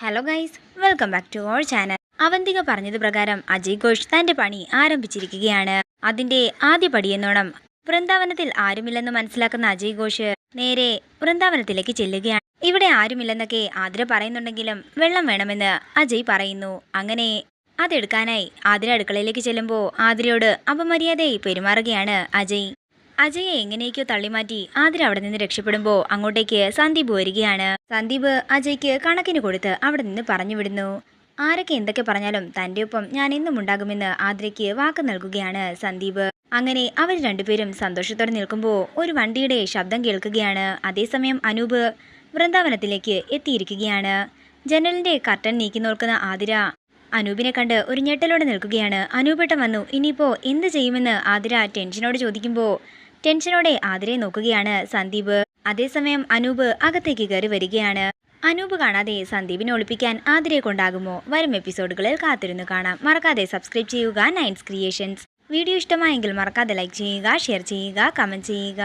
Hello guys welcome back to our channel Avantika പറഞ്ഞത് പ്രകാരം അജയ് ഘോഷ് തന്റെ പണി ആരംഭിച്ചിരിക്കുകയാണ്. അതിന്റെ ആദ്യ പടിയെന്നോണം വൃന്ദാവനത്തിൽ ആരുമില്ലെന്ന് മനസ്സിലാക്കുന്ന അജയ് ഘോഷ് നേരെ വൃന്ദാവനത്തിലേക്ക് ചെല്ലുകയാണ്. ഇവിടെ ആരുമില്ലെന്നൊക്കെ ആതിര പറയുന്നുണ്ടെങ്കിലും വെള്ളം വേണമെന്ന് അജയ് പറയുന്നു. അങ്ങനെ അതെടുക്കാനായി ആതിര അടുക്കളയിലേക്ക് ചെല്ലുമ്പോൾ ആതിരയോട് അപമര്യാദയായി പെരുമാറുകയാണ് അജയ്. അജയെ എങ്ങനെയൊക്കെയോ തള്ളിമാറ്റി ആതിര അവിടെ നിന്ന് രക്ഷപ്പെടുമ്പോൾ അങ്ങോട്ടേക്ക് സന്ദീപ് വരികയാണ്. സന്ദീപ് അജയ്ക്ക് കണക്കിന് കൊടുത്ത് അവിടെ നിന്ന് പറഞ്ഞു വിടുന്നു. ആരൊക്കെ എന്തൊക്കെ പറഞ്ഞാലും തന്റെ ഒപ്പം ഞാൻ എന്നും ഉണ്ടാകുമെന്ന് ആതിരയ്ക്ക് വാക്ക് നൽകുകയാണ് സന്ദീപ്. അങ്ങനെ അവർ രണ്ടുപേരും സന്തോഷത്തോടെ നിൽക്കുമ്പോൾ ഒരു വണ്ടിയുടെ ശബ്ദം കേൾക്കുകയാണ്. അതേസമയം അനൂപ് വൃന്ദാവനത്തിലേക്ക് എത്തിയിരിക്കുകയാണ്. ജനലിന്റെ കർട്ടൻ നീക്കി നോക്കുന്ന ആതിര അനൂപിനെ കണ്ട് ഒരു ഞെട്ടലോടെ നിൽക്കുകയാണ്. അനൂപേട്ടൻ വന്നു ഇനിയിപ്പോ എന്ത് ചെയ്യുമെന്ന്? ആതിര ടെൻഷനോട് ചോദിക്കുമ്പോൾ ടെൻഷനോടെ ആതിരെ നോക്കുകയാണ് സന്ദീപ്. അതേസമയം അനൂപ് അകത്തേക്ക് കയറി വരികയാണ്. അനൂപ് കാണാതെ സന്ദീപിനെ ഒളിപ്പിക്കാൻ ആതിരെ കൊണ്ടാകുമോ? വരും എപ്പിസോഡുകളിൽ കാത്തിരുന്നു കാണാം. മറക്കാതെ സബ്സ്ക്രൈബ് ചെയ്യുക നയൻസ് ക്രിയേഷൻസ് വീഡിയോ ഇഷ്ടമായെങ്കിൽ മറക്കാതെ ലൈക്ക് ചെയ്യുക ഷെയർ ചെയ്യുക കമന്റ് ചെയ്യുക.